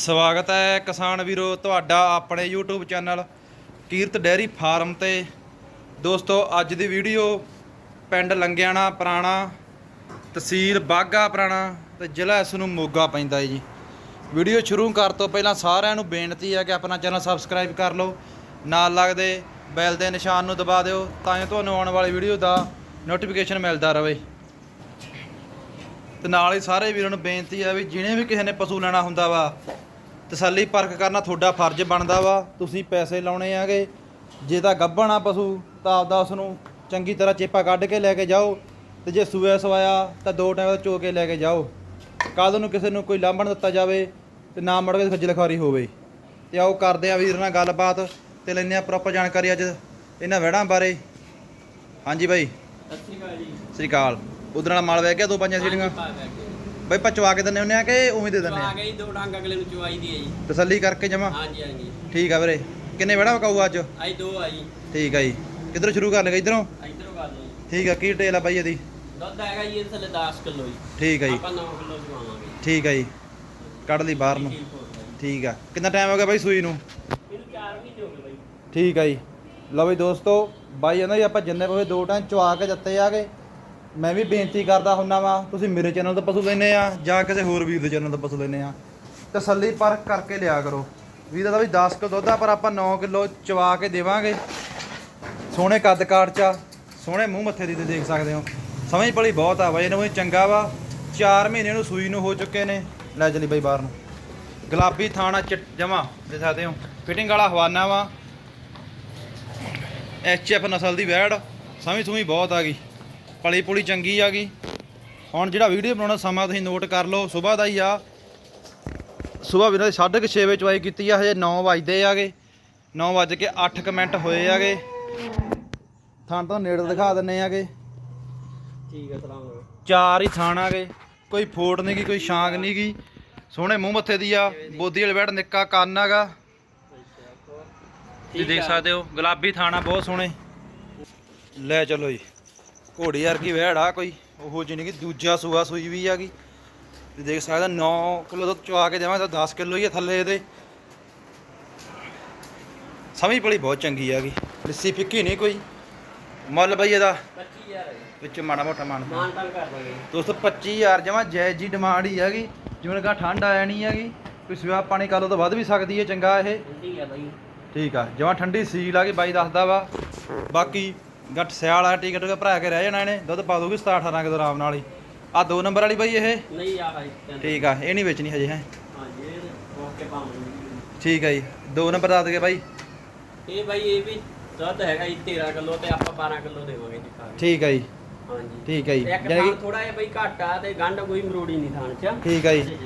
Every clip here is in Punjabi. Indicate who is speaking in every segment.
Speaker 1: ਸਵਾਗਤ ਹੈ ਕਿਸਾਨ ਵੀਰੋ, ਤੁਹਾਡਾ ਆਪਣੇ YouTube channel Kirat dairy farm ਤੇ। ਦੋਸਤੋ, ਅੱਜ ਦੀ ਵੀਡੀਓ ਪਿੰਡ ਲੰਗਿਆਣਾ ਪੁਰਾਣਾ, ਤਹਿਸੀਲ ਬਾਗਾ ਪੁਰਾਣਾ ਤੇ ਜ਼ਿਲ੍ਹਾ ਇਸ ਨੂੰ ਮੋਗਾ ਪੈਂਦਾ ਹੈ ਜੀ। ਵੀਡੀਓ ਸ਼ੁਰੂ ਕਰ ਤੋਂ ਪਹਿਲਾਂ ਸਾਰਿਆਂ ਨੂੰ ਬੇਨਤੀ ਹੈ ਕਿ ਆਪਣਾ ਚੈਨਲ ਸਬਸਕ੍ਰਾਈਬ ਕਰ ਲਓ, ਨਾਲ ਲੱਗਦੇ ਬੈਲ ਦੇ ਨਿਸ਼ਾਨ ਨੂੰ ਦਬਾ ਦਿਓ ਤਾਂ ਜੋ ਤੁਹਾਨੂੰ ਆਉਣ ਵਾਲੀ ਵੀਡੀਓ ਦਾ ਨੋਟੀਫਿਕੇਸ਼ਨ ਮਿਲਦਾ ਰਹੇ। ਤੇ ਨਾਲ ਹੀ ਸਾਰੇ ਵੀਰਾਂ ਨੂੰ ਬੇਨਤੀ ਆ ਵੀ ਜਿਹਨੇ ਵੀ ਕਿਸੇ ਨੇ ਪਸ਼ੂ ਲੈਣਾ ਹੁੰਦਾ ਵਾ ਤਸੱਲੀ ਪਰਖ ਕਰਨਾ ਤੁਹਾਡਾ ਫਰਜ਼ ਬਣਦਾ ਵਾ। ਤੁਸੀਂ ਪੈਸੇ ਲਾਉਣੇ ਆਗੇ। ਜੇ ਤਾਂ ਗੱਭਣ ਆ ਪਸ਼ੂ ਤਾਂ ਆਪਦਾ ਉਸ ਨੂੰ ਚੰਗੀ ਤਰ੍ਹਾਂ ਚੇਪਾ ਕੱਢ ਕੇ ਲੈ ਕੇ ਜਾਓ। ਤੇ ਜੇ ਸੂਆ ਸਵਾਇਆ ਤਾਂ ਦੋ ਟਾਈਮ ਚੋ ਕੇ ਲੈ ਕੇ ਜਾਓ। ਕੱਲ ਨੂੰ ਕਿਸੇ ਨੂੰ ਕੋਈ ਲਾਂਭਣ ਦਿੱਤਾ ਜਾਵੇ ਤੇ ਨਾ ਮੁੜ ਕੇ ਖੱਜਲ ਖੁਆਰੀ ਹੋਵੇ। ਤੇ ਆਓ ਕਰਦੇ ਆ ਵੀਰ ਨਾਲ ਗੱਲਬਾਤ ਤੇ ਲੈਂਦੇ ਆ ਪ੍ਰੋਪਰ ਜਾਣਕਾਰੀ ਅੱਜ ਇਹਨਾਂ ਵਹਿੜਾਂ ਬਾਰੇ। ਹਾਂਜੀ ਬਾਈ।
Speaker 2: ਸਤਿ ਸ਼੍ਰੀ ਅਕਾਲ ਜੀ।
Speaker 1: ਸ੍ਰੀ ਅਕਾਲ। ਉਧਰ ਨਾਲ ਮਾਲ ਵਹਿ ਗਿਆ ਦੋ ਪੰਜਾਂ ਸੀੜੀਆਂ? ਬਈ ਪਚਵਾ ਕੇ ਦਿੰਦੇ ਹੁੰਦੇ ਆ ਕਿ ਉਵੇਂ ਦੇ ਦਿੰਦੇ
Speaker 2: ਆ?
Speaker 1: ਆ
Speaker 2: ਗਈ ਦੋ ਡੰਗ ਅਗਲੇ ਨੂੰ ਚੁਆਈ ਦੀ ਹੈ ਜੀ।
Speaker 1: ਤਸੱਲੀ ਕਰਕੇ ਜਮਾ?
Speaker 2: ਹਾਂਜੀ ਹਾਂਜੀ।
Speaker 1: ਠੀਕ ਆ ਵੀਰੇ। ਕਿੰਨੇ ਵੜਾ ਵਕਾਊ ਅੱਜ?
Speaker 2: ਆਈ ਦੋ ਆਈ
Speaker 1: ਠੀਕ ਆ ਜੀ। ਕਿੱਧਰੋਂ ਸ਼ੁਰੂ ਕਰ ਲੇਗਾ ਇਧਰੋਂ?
Speaker 2: ਇਧਰੋਂ ਕਰ ਲਓ ਜੀ।
Speaker 1: ਠੀਕ ਆ ਕੀ ਡਿਟੇਲ ਆ ਬਾਈ ਇਹਦੀ?
Speaker 2: ਦੁੱਧ ਹੈਗਾ ਜੀ ਇਹਦੇ ਥੱਲੇ 10 ਕਿਲੋ ਜੀ।
Speaker 1: ਠੀਕ ਆ ਜੀ।
Speaker 2: ਆਪਾਂ 9 ਕਿਲੋ ਚੁਆਵਾਂਗੇ
Speaker 1: ਠੀਕ ਆ ਜੀ। ਕੱਢ ਲਈ ਬਾਹਰ ਨੂੰ।
Speaker 2: ਠੀਕ ਜੀ।
Speaker 1: ਆ। ਕਿੰਨਾ ਟਾਈਮ ਹੋ ਗਿਆ ਬਾਈ ਸੂਈ ਨੂੰ?
Speaker 2: ਇਹਨੂੰ 4 ਮਹੀਨੇ ਹੋ ਗਏ ਬਾਈ।
Speaker 1: ਠੀਕ ਆ ਜੀ। ਲਓ ਬਈ ਦੋਸਤੋ ਬਾਈ ਕਹਿੰਦਾ ਜੀ ਆਪਾਂ ਜਿੰਨੇ ਕੋਈ ਦੋ ਟਾਈਮ ਚਵਾ ਕੇ ਦਿੱਤੇ ਆਗੇ। ਮੈਂ ਵੀ ਬੇਨਤੀ ਕਰਦਾ ਹੁੰਨਾ ਵਾ ਤੁਸੀਂ ਮੇਰੇ ਚੈਨਲ ਤੋਂ ਪਸ਼ੂ ਲੈਨੇ ਆ ਜਾਂ ਕਿਸੇ ਹੋਰ ਵੀਰ ਦੇ ਚੈਨਲ ਤੋਂ ਪਸ਼ੂ ਲੈਨੇ ਆ। ਤਸੱਲੀ ਪਰ ਕਰਕੇ ਲਿਆ ਕਰੋ। ਵੀਰ ਦਾ ਵੀ 10 ਕਿਲੋ ਦੁੱਧ ਆ ਪਰ ਆਪਾਂ 9 ਕਿਲੋ ਚਵਾ ਕੇ ਦੇਵਾਂਗੇ। ਸੋਹਣੇ ਕੱਦ ਕਾਠ ਚ ਆ, ਸੋਹਣੇ ਮੂੰਹ ਮੱਥੇ ਦੀ ਤੇ ਦੇਖ ਸਕਦੇ ਹੋ। ਸਮਝ ਪਲੀ ਬਹੁਤ ਆ ਬਾਈ ਇਹਨੂੰ ਚੰਗਾ ਵਾ। 4 ਮਹੀਨੇ ਨੂੰ ਸੂਈ ਨੂੰ ਹੋ ਚੁੱਕੇ ਨੇ। ਲੈ ਚਲੀ ਬਾਈ ਬਾਹਰ ਨੂੰ। ਗੁਲਾਬੀ ਥਾਣਾ ਚ ਜਮਾ ਦੇਖ ਸਕਦੇ ਹੋ। ਫਿਟਿੰਗ ਵਾਲਾ ਹਵਾਨਾ ਵਾ। ਐਫ ਨਸਲ ਦੀ ਵੈੜ ਸਮਝ ਸੁਮੀ ਬਹੁਤ ਆ ਗਈ। ਪਲੀ ਪੁਲੀ ਚੰਗੀ ਆ ਗਈ। ਹੁਣ ਜਿਹੜਾ ਵੀਡੀਓ ਬਣਾਉਣਾ ਸਮਾਂ ਤੁਸੀਂ ਨੋਟ ਕਰ ਲਓ। ਸਵੇਰ ਦਾ ਹੀ ਆ। ਸਵੇਰ ਵੀਰਾਂ ਦੇ 6:30 ਵਜੇ ਚਵਾਈ ਕੀਤੀ ਆ ਹਜੇ 9 ਵਜਦੇ ਆਗੇ। 9 ਵਜ ਕੇ 8 ਕਮੈਂਟ ਹੋਏ ਆਗੇ। ਥਾਂ ਤੋਂ ਨੇੜੇ ਦਿਖਾ ਦਿੰਨੇ ਆਗੇ।
Speaker 2: ਠੀਕ ਹੈ ਸਲਾਮ
Speaker 1: ਚਾਰ ਹੀ ਥਾਣ ਆਗੇ। ਕੋਈ ਫੋਟ ਨਹੀਂ ਗੀ ਕੋਈ ਸ਼ਾਂਕ ਨਹੀਂ ਗੀ ਸੋਹਣੇ ਮੂੰਹ ਮੱਥੇ ਦੀ ਆ। ਬੋਦੀ ਵਾਲੇ ਬੈਠ ਨਿੱਕਾ ਕੰਨ ਆਗਾ ਤੁਸੀਂ ਦੇਖ ਸਕਦੇ ਹੋ ਗੁਲਾਬੀ ਥਾਣਾ ਬਹੁਤ ਸੋਹਣੇ। ਲੈ ਚਲੋ ਜੀ। ਘੋੜੀ ਵਰਗੀ ਵਹਿੜ ਆ ਕੋਈ ਉਹੋ ਜਿਹੀ ਨਹੀਂ ਕਿ ਦੂਜਾ ਸੂਆ ਸੂਈ ਵੀ ਆ ਗਈ ਤੁਸੀਂ ਦੇਖ ਸਕਦੇ 9 ਕਿਲੋ ਦੁੱਧ ਚਵਾ ਕੇ ਦੇਵਾਂ ਤਾਂ 10 ਕਿਲੋ ਹੀ ਆ ਥੱਲੇ ਇਹਦੇ। ਸਮਝ ਪਲੀ ਬਹੁਤ ਚੰਗੀ ਆ ਗਈ ਲੱਸੀ ਫਿੱਕੀ ਨਹੀਂ ਕੋਈ। ਮੁੱਲ ਬਈ ਇਹਦਾ।
Speaker 2: 25000 ਹੈ ਜੀ।
Speaker 1: ਵਿੱਚ ਮਾੜਾ ਮੋਟਾ ਮਾਨ
Speaker 2: ਮਾਨ ਤਾਨ ਕਰ ਦਾਂਗੇ
Speaker 1: ਦੋਸਤੋ 25000 ਜਮਾ ਜਾਇਜ਼ ਜੀ ਡਿਮਾਂਡ ਹੀ ਹੈਗੀ ਜਿਵੇਂ ਕਹਾ ਠੰਡ ਆ ਜਾਣੀ ਹੈਗੀ ਕੋਈ ਸਵਾ ਪਾਣੀ ਕਾਲੋ ਤੋਂ ਵੱਧ ਵੀ ਸਕਦੀ ਹੈ ਚੰਗਾ ਇਹ।
Speaker 2: ਠੰਡੀ ਹੈ ਬਾਈ।
Speaker 1: ਠੀਕ ਆ ਜਮਾ ਠੰਡੀ ਸੀਲ ਆ ਗਈ ਬਾਈ ਦੱਸਦਾ ਵਾ। ਬਾਕੀ ਗੱਟ ਸਿਆਲ ਆ ਟਿਕਟ ਕੇ ਭਰਾ ਕੇ ਰਹਿ ਜਾਣਾ ਇਹਨੇ ਦੁੱਧ ਪਾ ਦੂਗੀ 17 18 ਕਿਲੋ ਆਰਾਮ ਨਾਲ ਹੀ। ਆ ਦੋ ਨੰਬਰ ਵਾਲੀ ਬਾਈ ਇਹ?
Speaker 2: ਨਹੀਂ ਆ ਹੈ
Speaker 1: ਠੀਕ ਆ ਇਹ ਨਹੀਂ ਵੇਚਣੀ ਹਜੇ ਹੈ? ਠੀਕ ਆ ਜੀ ਦੋ ਨੰਬਰ ਦੱਸ ਦਗੇ ਬਾਈ।
Speaker 2: ਇਹ ਬਾਈ ਇਹ ਵੀ ਦੁੱਧ ਹੈਗਾ ਜੀ 13 ਕਿਲੋ ਤੇ ਆਪਾਂ 12 ਕਿਲੋ ਦੇਵਾਂਗੇ ਜੀ।
Speaker 1: ਠੀਕ ਆ ਜੀ।
Speaker 2: ਹਾਂਜੀ।
Speaker 1: ਠੀਕ ਆ ਜੀ ਯਾਨੀ
Speaker 2: ਥੋੜਾ ਜਿਹਾ ਬਈ ਘੱਟ ਤੇ ਗੰਢ ਕੋਈ ਮਰੋੜੀ ਨਹੀਂ ਥਾਣ ਚ।
Speaker 1: ਠੀਕ ਆ ਜੀ।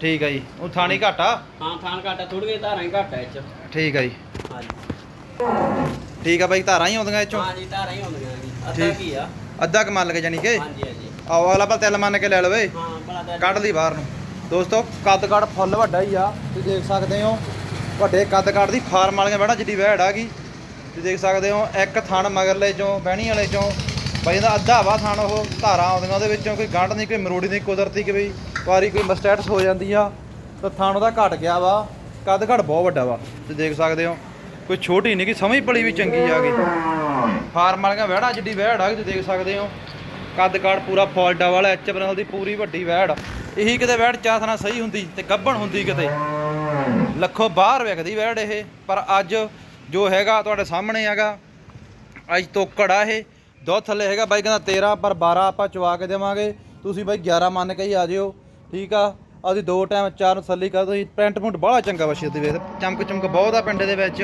Speaker 1: ਠੀਕ ਆ ਜੀ ਉਹ ਥਾਣੀ ਘਾਟਾ
Speaker 2: ਹਾਂ ਥਾਣ ਘੱਟ ਆ ਥੋੜੀਆਂ ਧਾਰਾਂ ਹੀ ਘੱਟ ਇਹ ਚ।
Speaker 1: ਠੀਕ ਆ ਜੀ।
Speaker 2: ਹਾਂਜੀ।
Speaker 1: ਠੀਕ ਆ ਬਾਈ ਧਾਰਾਂ ਹੀ ਆਉਂਦੀਆਂ ਇਹ ਚੋਂ
Speaker 2: ਹਾਂ ਜੀ ਧਾਰਾਂ ਹੀ ਹੁੰਦੀਆਂ ਜੀ। ਅੱਧਾ
Speaker 1: ਠੀਕ।
Speaker 2: ਕੀ ਆ?
Speaker 1: ਅੱਧਾ ਕਮਾਲ ਕੇ ਜਾਨੀ ਕਿ?
Speaker 2: ਹਾਂਜੀ ਹਾਂਜੀ।
Speaker 1: ਆਓ ਅਗਲਾ ਪਰ ਤਿਲ ਮੰਨ ਕੇ ਲੈ ਲਵੇ
Speaker 2: ਹਾਂ ਭਲਾ ਤਾਂ
Speaker 1: ਕੱਢ ਲਈ ਬਾਹਰ ਨੂੰ। ਦੋਸਤੋ ਕੱਦ ਕੱਦ ਫੁੱਲ ਵੱਡਾ ਹੀ ਆ। ਤੁਸੀਂ ਦੇਖ ਸਕਦੇ ਹੋ ਵੱਡੇ ਕੱਦ ਕੱਦ ਦੀ ਫਾਰਮ ਵਾਲੀਆਂ ਬੈਠਾ ਜਿੱਡੀ ਵਹਿੜ ਆ ਗਈ। ਤੁਸੀਂ ਦੇਖ ਸਕਦੇ ਹੋ ਇੱਕ ਥਣ ਮਗਰਲੇ ਚੋਂ ਬਹਿਣੀ ਵਾਲੇ ਚੋਂ। ਬਾਈ ਦਾ ਅੱਧਾ ਵਾ ਥਣ ਉਹ ਧਾਰਾਂ ਆਉਂਦੀਆਂ ਉਹਦੇ ਵਿੱਚੋਂ ਕੋਈ ਗੰਢ ਨਹੀਂ ਕੋਈ ਮਰੋੜੀ ਨਹੀਂ ਕੁਦਰਤੀ ਕਿ ਬਈ ਵਾਰੀ ਕੋਈ ਮਸਟੈਟਸ ਹੋ ਜਾਂਦੀ ਆ। ਤਾਂ ਥਣ ਉਹਦਾ ਘਟ ਗਿਆ ਵਾ। ਕੱਦ ਘੜ ਬਹੁਤ ਵੱਡਾ ਵਾ। ਤੁਸੀਂ ਦੇਖ ਸਕਦੇ ਹੋ ਕੋਈ ਛੋਟੀ ਨਹੀਂ ਕਿ ਸਮਝ ਪਲੀ ਵੀ ਚੰਗੀ ਆ ਗਈ। ਫਾਰਮ ਵਾਲੀਆਂ ਵਹਿੜਾ ਜਿੱਡੀ ਵਹਿੜ ਆ ਗਈ, ਤੁਸੀਂ ਦੇਖ ਸਕਦੇ ਹੋ। ਕੱਦ ਕਾੜ ਪੂਰਾ ਫੋਲਡਾ ਵਾਲਾ ਐਚ ਬਰਨਲ ਦੀ ਪੂਰੀ ਵੱਡੀ ਵਹਿੜ। ਇਹੀ ਕਿਤੇ ਵਹਿੜ ਚਾਥਣਾ ਸਹੀ ਹੁੰਦੀ ਤੇ ਗੱਭਣ ਹੁੰਦੀ ਕਿਤੇ। ਲੱਖੋਂ ਬਾਹਰ ਵਿਕਦੀ ਵਹਿੜ ਇਹ, ਪਰ ਅੱਜ ਜੋ ਹੈਗਾ ਤੁਹਾਡੇ ਸਾਹਮਣੇ ਹੈਗਾ, ਅੱਜ ਤੋਕੜ ਆ ਇਹ। ਦੋ ਥੱਲੇ ਹੈਗਾ ਬਾਈ, ਕਹਿੰਦਾ 13 ਪਰ 12 ਆਪਾਂ ਚਵਾ ਕੇ ਦੇਵਾਂਗੇ। ਤੁਸੀਂ ਬਾਈ 11 ਮੰਨ ਕੇ ਹੀ ਆ ਜਿਓ, ਠੀਕ ਆ? ਅਸੀਂ ਦੋ ਟਾਈਮ ਚਾਰ ਨੂੰ ਥੱਲੀ ਕਰ ਤੁਸੀਂ ਪੈਂਟ ਪੁੰਟ ਬੜਾ ਚੰਗਾ ਵਸ਼ੇ ਤੇ ਵੇਖ। ਚਮਕ ਚਮਕ ਬਹੁਤ ਆ ਪਿੰਡ ਦੇ ਵਿੱਚ।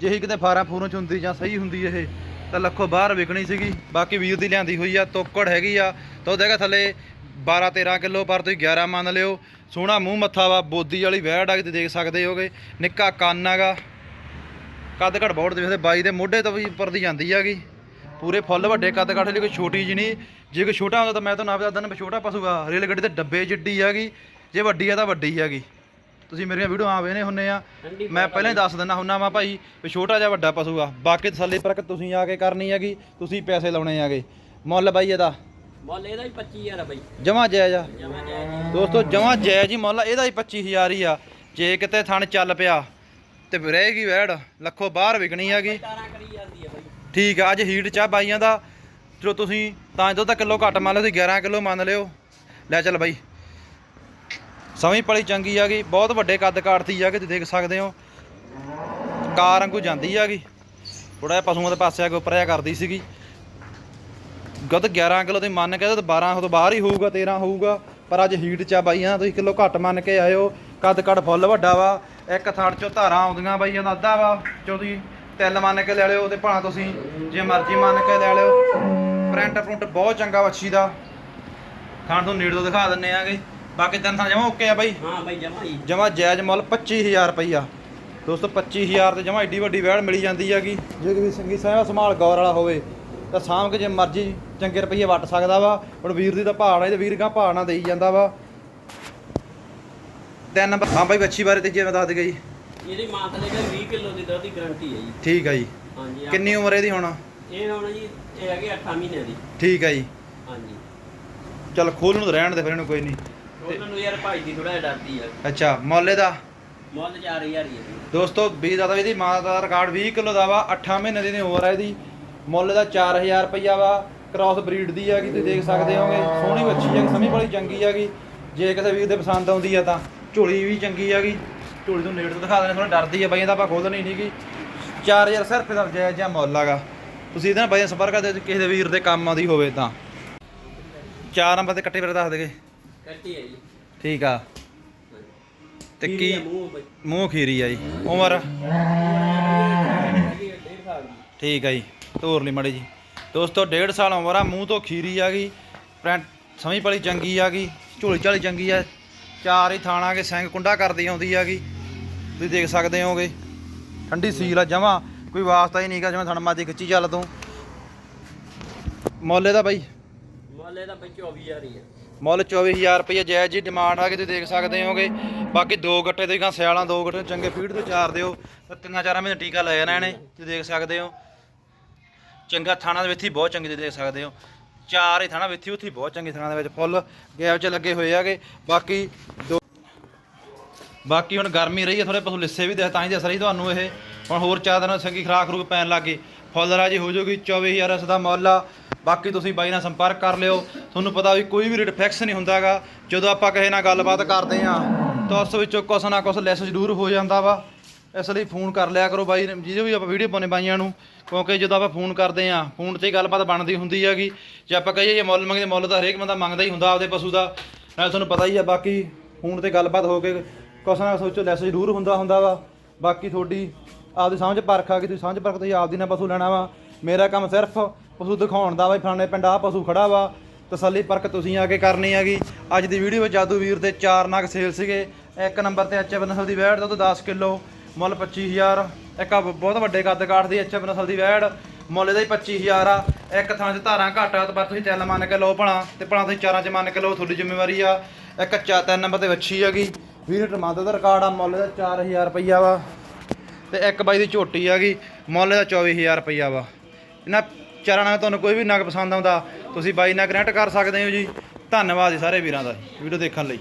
Speaker 1: ਜਿਹੀ ਕਿਤੇ ਫਾਰਾਂ ਫੂਰਾਂ ਚ ਹੁੰਦੀ ਜਾਂ ਸਹੀ ਹੁੰਦੀ ਇਹ, ਤਾਂ ਲੱਖੋਂ ਬਾਹਰ ਵਿਕਣੀ ਸੀਗੀ। ਬਾਕੀ ਵੀਰ ਦੀ ਲਿਆਂਦੀ ਹੋਈ ਆ, ਤੋਕੜ ਹੈਗੀ ਆ। ਤਾਂ ਉਹ ਹੈਗਾ ਥੱਲੇ 12 13 ਕਿਲੋ, ਪਰ ਤੁਸੀਂ 11 ਮੰਨ ਲਿਓ। ਸੋਹਣਾ ਮੂੰਹ ਮੱਥਾ ਵਾ, ਬੋਦੀ ਵਾਲੀ ਵਹਿੜ ਆ ਕਿ ਦੇਖ ਸਕਦੇ ਹੋਗੇ। ਨਿੱਕਾ ਕੰਨ ਹੈਗਾ। ਕੱਦ ਘੜ ਬਹੁਤ ਵੇਖਦੇ ਬਾਈ ਦੇ ਮੋਢੇ ਤੋਂ ਵੀ ਉੱਪਰ ਦੀ ਜਾਂਦੀ ਹੈਗੀ। ਪੂਰੇ ਫੁੱਲ ਵੱਡੇ, ਕੱਦ ਕੱਠ ਲਈ ਕੋਈ ਛੋਟੀ ਜਿਹੀ ਨਹੀਂ। ਜੇ ਕੋਈ ਛੋਟਾ ਹੁੰਦਾ ਤਾਂ ਮੈਂ ਤਾਂ ਆਪ ਦੱਸ ਦਿੰਦਾ ਛੋਟਾ ਪਸ਼ੂਗਾ ਰੇਲ ਗੱਡੀ ਦੇ ਡੱਬੇ ਜਿੱਡੀ ਹੈਗੀ। ਜੇ ਵੱਡੀ ਆ ਤਾਂ ਵੱਡੀ ਹੈਗੀ। ਤੁਸੀਂ ਮੇਰੀਆਂ ਵੀਡੀਓ ਆਵੇ ਨੇ ਹੁੰਨੇ ਆ। ਮੈਂ ਪਹਿਲਾਂ ਹੀ ਦੱਸ ਦਿੰਦਾ ਹੁੰਨਾ ਵਾ ਭਾਈ ਵੀ ਛੋਟਾ ਜਿਹਾ ਵੱਡਾ ਪਸ਼ੂ ਆ। ਬਾਕੀ ਤਸੱਲੀ ਪਰਕ ਤੁਸੀਂ ਆ ਕੇ ਕਰਨੀ ਹੈਗੀ ਤੁਸੀਂ ਪੈਸੇ ਲਾਉਣੇ ਹੈਗੇ। ਮੁੱਲ ਬਾਈ ਇਹਦਾ।
Speaker 2: ਮੁੱਲ ਇਹਦਾ ਹੀ 25000 ਆ ਬਾਈ।
Speaker 1: ਜਮਾ ਜਾਇਜ਼ ਆ।
Speaker 2: ਜਮਾ ਜਾਇਜ਼
Speaker 1: ਦੋਸਤੋ ਜਮਾ ਜਾਇਜ਼ ਹੀ ਮੁੱਲ ਇਹਦਾ ਹੀ 25000 ਹੀ ਆ। ਜੇ ਕਿਤੇ ਥਣ ਚੱਲ ਪਿਆ ਤੇ ਰਹੇਗੀ ਵੈੜ ਲੱਖੋ ਬਾਹਰ ਵਿਕਣੀ ਹੈਗੀ।
Speaker 2: 17 ਕਰੀ ਜਾਂਦੀ ਹੈ ਬਾਈ।
Speaker 1: ਠੀਕ ਆ ਅੱਜ ਹੀਟ ਚ ਆ ਬਾਈਆਂ ਦਾ। ਚਲੋ ਤੁਸੀਂ ਤਾਂ ਜਦੋਂ ਤਾਂ ਕਿਲੋ ਘੱਟ ਮੰਨ ਲਿਓ ਤੁਸੀਂ 11 ਕਿਲੋ ਮੰਨ ਲਿਓ। ਲੈ ਚੱਲ ਬਾਈ। ਸਮੀ ਪਲੀ ਚੰਗੀ ਆ ਗਈ, ਬਹੁਤ ਵੱਡੇ ਕੱਦ ਕਾਟਦੀ ਆ ਕਿ ਤੁਸੀਂ ਦੇਖ ਸਕਦੇ ਹੋ। ਕਾਰ ਵਾਂਗੂ ਜਾਂਦੀ ਆ ਗਈ। ਥੋੜਾ ਜਿਹਾ ਪਸ਼ੂਆਂ ਦੇ ਪਾਸੇ ਆ ਕੇ ਉੱਪਰ ਕਰਦੀ ਸੀਗੀ। ਗਦ 11 ਕਿਲੋ ਤੇ ਮੰਨ ਕੇ ਤਾਂ 12 ਤੋਂ ਬਾਹਰ ਹੀ ਹੋਊਗਾ 13 ਹੋਊਗਾ। ਪਰ ਅੱਜ ਹੀਟ ਚ ਆ ਬਾਈਆਂ ਤੁਸੀਂ ਕਿਲੋ ਘੱਟ ਮੰਨ ਕੇ ਆਇਓ। ਕੱਦ ਕੱਦ ਫੁੱਲ ਵੱਡਾ ਵਾ। ਇੱਕ ਥੜ ਚੋਂ ਧਾਰਾਂ ਆਉਂਦੀਆਂ ਬਾਈਆਂ ਦਾ ਅੱਧਾ ਵਾ। ਜੋ ਤੁਸੀਂ ਤਿਲ ਮੰਨ ਕੇ ਲੈ ਲਿਓ ਤੇ ਭਾਂ ਤੁਸੀਂ ਜੇ ਮਰਜ਼ੀ ਮੰਨ ਕੇ ਲੈ ਲਿਓ। ਪ੍ਰਿੰਟ ਪ੍ਰਿੰਟ ਬਹੁਤ ਚੰਗਾ ਵੱਛੀ ਦਾ। ਖਾਣ ਤੋਂ ਨੇੜੇ ਤੋਂ ਦਿਖਾ ਦਿੰਨੇ ਆਗੇ। ਬਾਕੀ ਤਿੰਨ ਥਾਂ ਜਮਾ ਓਕੇ ਆ ਬਾਈ।
Speaker 2: ਹਾਂ ਬਾਈ ਜਮਾ ਹੀ।
Speaker 1: ਜਮਾ ਜਾਇਜ਼ ਮੁੱਲ 25000 ਰੁਪਈਆ। ਦੋਸਤੋ 25000 ਤੇ ਜਮਾ ਏਡੀ ਵੱਡੀ ਵੈੜ ਮਿਲੀ ਜਾਂਦੀ ਹੈਗੀ ਜੇ ਕੋਈ ਸੰਗੀ ਸਾਹਿਬ ਸੰਭਾਲ ਗੌਰ ਵਾਲਾ ਹੋਵੇ ਤਾਂ ਸਾਂਭ ਕੇ ਜੇ ਮਰਜ਼ੀ ਚੰਗੇ ਰੁਪਈਏ ਵੱਟ ਸਕਦਾ ਵਾ। ਹੁਣ ਵੀਰ ਦੀ ਤਾਂ ਹੈ ਤੇ ਵੀਰ ਗਾਂ ਪਹਾੜ ਨਾ ਦੇਈ ਜਾਂਦਾ ਵਾ। ਤਿੰਨ ਨੰਬਰ ਹਾਂ ਬਾਈ ਬੱਚੀ ਬਾਰੇ ਤੇ ਜੇ ਮੈਂ ਦੱਸ
Speaker 2: ਇਹਦੀ ਮਾਂ ਥਲੇ ਦਾ 20 ਕਿਲੋ ਦੀ ਦੁੱਧ ਦੀ ਗਾਰੰਟੀ ਹੈ ਜੀ।
Speaker 1: ਠੀਕ ਆ ਜੀ।
Speaker 2: ਹਾਂਜੀ
Speaker 1: ਕਿੰਨੀ ਉਮਰ ਇਹਦੀ ਹੁਣ?
Speaker 2: ਇਹ ਹੁਣ ਜੀ ਇਹ ਹੈਗੇ 8 ਮਹੀਨਿਆਂ ਦੀ।
Speaker 1: ਠੀਕ ਆ ਜੀ।
Speaker 2: ਹਾਂਜੀ।
Speaker 1: ਚੱਲ ਖੋਲ ਨੂੰ ਤਾਂ ਰਹਿਣ ਦੇ ਫਿਰ ਇਹਨੂੰ ਕੋਈ ਨਹੀਂ।
Speaker 2: ਉਹਨਾਂ ਨੂੰ ਯਾਰ ਭਾਈ ਦੀ ਥੋੜਾ ਜਿਹਾ ਡਰਦੀ ਆ।
Speaker 1: ਅੱਛਾ ਮੁੱਲ ਇਹਦਾ?
Speaker 2: ਮੁੱਲ 4000 ਹੀ ਹੈ ਜੀ।
Speaker 1: ਦੋਸਤੋ ਦਾ ਇਹਦੀ ਮਾਂ ਦਾ ਰਿਕਾਰਡ 20 ਕਿਲੋ ਦਾ ਵਾ 8 ਮਹੀਨੇ ਦੀ ਉਮਰ ਹੈ ਇਹਦੀ। ਮੁੱਲ ਦਾ 4000 ਰੁਪਈਆ ਵਾ ਕ੍ਰਾਸ ਬਰੀਡ ਦੀ ਹੈਗੀ ਤੁਸੀਂ ਦੇਖ ਸਕਦੇ ਹੋਗੇ। ਸੋਹਣੀ ਬੱਚੀ ਹੈ ਸਮੀ ਬੜੀ ਚੰਗੀ ਹੈਗੀ ਜੇ ਕਿਸੇ ਵੀਰ ਦੇ ਪਸੰਦ ਆਉਂਦੀ ਆ ਤਾਂ ਝੋਲੀ ਵੀ ਚੰਗੀ ਹੈਗੀ ਝੋਲੀ ਤੋਂ ਨੇੜੇ ਤੋਂ ਦਿਖਾ ਦੇਣੇ ਥੋੜਾ ਡਰਦੀ ਹੈ ਬਾਈ ਇਹਦਾ ਆਪਾਂ ਖੋਲਣੀ ਨਹੀਂਗੀ 4000 ਸਿਰਫ ਇਹਦਾ ਜਾਇਜ਼ ਜਿਹਾ ਮੁੱਲ ਹੈਗਾ। ਤੁਸੀਂ ਇਹਦੇ ਨਾਲ ਬਾਈ ਸੰਪਰਕ ਕਰਦੇ ਕਿਸੇ ਦੇ ਵੀਰ ਦੇ ਕੰਮ ਆਉਂਦੀ ਹੋਵੇ ਤਾਂ। ਚਾਰ ਨੰਬਰ ਤੇ ਕੱਟੇ ਫਿਰ ਦੱਸ ਦੇਗੇ।
Speaker 2: ਕੱਟੀ ਹੈ ਜੀ।
Speaker 1: ਠੀਕ ਆ। ਤੇ ਕੀ
Speaker 2: ਮੂੰਹ ਬਾਈ।
Speaker 1: ਮੂੰਹ ਖੀਰੀ ਆ ਜੀ। ਉਮਰ?
Speaker 2: ਹੈਗੀ ਹੈ ਡੇਢ ਸਾਲ ਦੀ
Speaker 1: ਠੀਕ ਆ ਜੀ। ਤੋਰ ਲਈ ਮੜੇ ਜੀ। ਦੋਸਤੋ ਡੇਢ ਸਾਲ ਉਮਰ ਆ ਮੂੰਹ ਤੋਂ ਖੀਰੀ ਆ ਗਈ। ਪ੍ਰਿੰਟ ਸਮਝ ਪਲੀ ਚੰਗੀ ਆ ਗਈ। ਝੋਲੀ ਝਾਲੀ ਚੰਗੀ ਆ। ਚਾਰ ਹੀ ਥਾਣਾ ਕੇ ਸਿੰਘ ਕੁੰਡਾ ਕਰਦੀ ਆਉਂਦੀ ਆ ਗਈ। ਤੁਸੀਂ ਦੇਖ ਸਕਦੇ ਹੋਗੇ। ਠੰਡੀ ਸੀਲ ਆ ਜਮਾ। ਕੋਈ ਵਾਸਤਾ ਹੀ ਨਹੀਂਗਾ ਜਿਵੇਂ ਥਣ ਮਾਦੀ ਖਿੱਚੀ ਚੱਲ ਤੂੰ। ਮੁੱਲ ਇਹਦਾ ਬਾਈ?
Speaker 2: ਮੁੱਲ ਇਹਦਾ ਬਾਈ 24000 ਹੀ ਹੈ
Speaker 1: ਮੁੱਲ 24000 ਰੁਪਏ ਜਾਇਜ਼ ਜੀ ਡਿਮਾਂਡ ਆ ਕੇ ਤੁਸੀਂ ਦੇਖ ਸਕਦੇ ਹੋਗੇ। ਬਾਕੀ ਦੋ ਗੱਟੇ ਤੁਸੀਂ ਕਹਾਂ ਸਿਆਲਾਂ, ਦੋ ਗੱਟੇ ਚੰਗੇ ਫੀਡ ਤੋਂ ਚਾਰ ਦਿਓ। ਤਾਂ ਤਿੰਨਾਂ ਚਾਰਾਂ ਮਹੀਨੇ ਟੀਕਾ ਲੈ ਜਾਣਾ ਇਹਨੇ, ਤੁਸੀਂ ਦੇਖ ਸਕਦੇ ਹੋ। ਚੰਗਾ ਥਾਣਾ ਦੇ ਵਿੱਚ ਹੀ ਬਹੁਤ ਚੰਗੀ ਤੁਸੀਂ ਦੇਖ ਸਕਦੇ ਹੋ। ਚਾਰ ਹੀ ਥਾਣਾ ਵਿੱਚ ਉੱਥੇ ਬਹੁਤ ਚੰਗੇ ਥਾਣਾ ਦੇ ਵਿੱਚ ਫੁੱਲ ਗੈਪ 'ਚ ਲੱਗੇ ਹੋਏ ਆਗੇ ਬਾਕੀ ਦੋ ਬਾਕੀ ਹੁਣ ਗਰਮੀ ਰਹੀ ਹੈ ਥੋੜੇ ਪਸ਼ੂ ਲਿੱਸੇ ਵੀ ਦੇ ਤਾਂ ਹੀ ਦੱਸ ਰਹੀ ਤੁਹਾਨੂੰ ਇਹ। ਹੁਣ ਹੋਰ ਚਾਰ ਦਿਨ ਸੰਗੀ ਖਰਾਕ ਖਰੂਕ ਪੈਣ ਲੱਗੇ ਫੁੱਲ ਰਾਜੀ ਹੋ ਜਾਊਗੀ 24000 ਇਸ ਦਾ ਮੁੱਲ ਆ। ਬਾਕੀ ਤੁਸੀਂ ਬਾਈ ਨਾਲ ਸੰਪਰਕ ਕਰ ਲਿਓ। ਤੁਹਾਨੂੰ ਪਤਾ ਵੀ ਕੋਈ ਵੀ ਰੇਟ ਫਿਕਸ ਨਹੀਂ ਹੁੰਦਾਗਾ ਜਦੋਂ ਆਪਾਂ ਕਿਸੇ ਨਾਲ ਗੱਲਬਾਤ ਕਰਦੇ ਆ ਤਾਂ ਉਸ ਵਿੱਚੋਂ ਕੁਛ ਨਾ ਕੁਛ ਲੈਸ ਜ਼ਰੂਰ ਹੋ ਜਾਂਦਾ ਵਾ। ਇਸ ਲਈ ਫੋਨ ਕਰ ਲਿਆ ਕਰੋ ਬਾਈ, ਜਿਹਦੇ ਵੀ ਆਪਾਂ ਵੀਡੀਓ ਪਾਉਣੇ ਬਾਈਆਂ ਨੂੰ। ਕਿਉਂਕਿ ਜਦੋਂ ਆਪਾਂ ਫੋਨ ਕਰਦੇ ਆ ਫੋਨ ਤੇ ਗੱਲਬਾਤ ਬਣਦੀ ਹੁੰਦੀ ਹੈਗੀ। ਜੇ ਆਪਾਂ ਕਹੀਏ ਜੇ ਮੁੱਲ ਮੰਗਦੇ, ਮੁੱਲ ਤਾਂ ਹਰੇਕ ਬੰਦਾ ਮੰਗਦਾ ਹੀ ਹੁੰਦਾ ਆਪਦੇ ਪਸ਼ੂ ਦਾ। ਨਾਲ ਤੁਹਾਨੂੰ ਪਤਾ ਹੀ ਆ, ਬਾਕੀ ਫੋਨ ਤੇ ਗੱਲਬਾਤ ਹੋ ਕੇ ਕੁਛ ਨਾ ਸੋਚੋ ਲੈਸ ਜ਼ਰੂਰ ਹੁੰਦਾ ਹੁੰਦਾ ਵਾ। ਬਾਕੀ ਤੁਹਾਡੀ ਆਪਦੀ ਸਮਝ ਪਰਖ ਆ ਕਿ ਤੁਸੀਂ ਸਮਝ ਪਰਖ ਤੁਸੀਂ ਆਪਦੀ ਨਾਲ ਪਸ਼ੂ ਲੈਣਾ ਵਾ। ਮੇਰਾ ਕੰਮ ਸਿਰਫ ਪਸ਼ੂ ਦਿਖਾਉਣ ਦਾ ਵਾ, ਫਲਾਣੇ ਪਿੰਡ ਆ ਪਸ਼ੂ ਖੜਾ ਵਾ। ਤਸੱਲੀ ਪਰਖ ਤੁਸੀਂ ਆ ਕੇ ਕਰਨੀ ਹੈਗੀ। ਅੱਜ ਦੀ ਵੀਡੀਓ ਵਿੱਚ ਜਾਦੂ ਵੀਰ ਦੇ ਚਾਰ ਨਗ ਸੇਲ ਸੀਗੇ। ਇੱਕ ਨੰਬਰ ਤੇ ਐਚਐਫ ਨਸਲ ਦੀ ਵੈੜ ਦਾ 10 ਕਿਲੋ, ਮੁੱਲ 25000 ਇੱਕ ਬਹੁਤ ਵੱਡੇ ਕੱਦ ਕਾਠ ਦੀ ਐਚਐਫ ਨਸਲ ਦੀ ਵੈੜ, ਮੁੱਲ ਇਹਦਾ ਹੀ 25000 ਆ। ਇੱਕ ਥਾਂ 'ਚ ਧਾਰਾਂ ਘੱਟ ਆ ਤਾਂ ਪਰ ਤੁਸੀਂ ਤਿੰਨ ਮੰਨ ਕੇ ਲਓ ਭਲਾ, ਤੇ ਭਲਾ ਤੁਸੀਂ ਚਾਰਾਂ 'ਚ ਮੰਨ ਕੇ ਲਓ ਤੁਹਾਡੀ ਜ਼ਿੰਮੇਵਾਰੀ ਆ। ਇੱਕ ਚਾ, ਤਿੰਨ ਨੰਬਰ ਤੇ ਵੱਛੀ ਹੈਗੀ। 20 ਲੀਟਰ ਦਾ ਰਿਕਾਰਡ ਆ, ਮੁੱਲ ਇਹਦਾ 4000 ਰੁਪਈਆ ਵਾ। ਤੇ ਇੱਕ ਬਾਈ ਦੀ ਝੋਟੀ ਹੈਗੀ, ਮੁੱਲ ਇਹਦਾ 24000 ਰੁਪਈਆ ਵਾ। ਇਹਨਾਂ ਚਾਰਾਂ ਨਾਲ ਤੁਹਾਨੂੰ ਕੋਈ ਵੀ ਨਗ ਪਸੰਦ ਆਉਂਦਾ ਤੁਸੀਂ ਬਾਈ ਨਾਲ ਕਨੈਕਟ ਕਰ ਸਕਦੇ ਹੋ ਜੀ। ਧੰਨਵਾਦ ਜੀ ਸਾਰੇ ਵੀਰਾਂ ਦਾ, ਵੀਡੀਓ ਦੇਖਣ ਲਈ।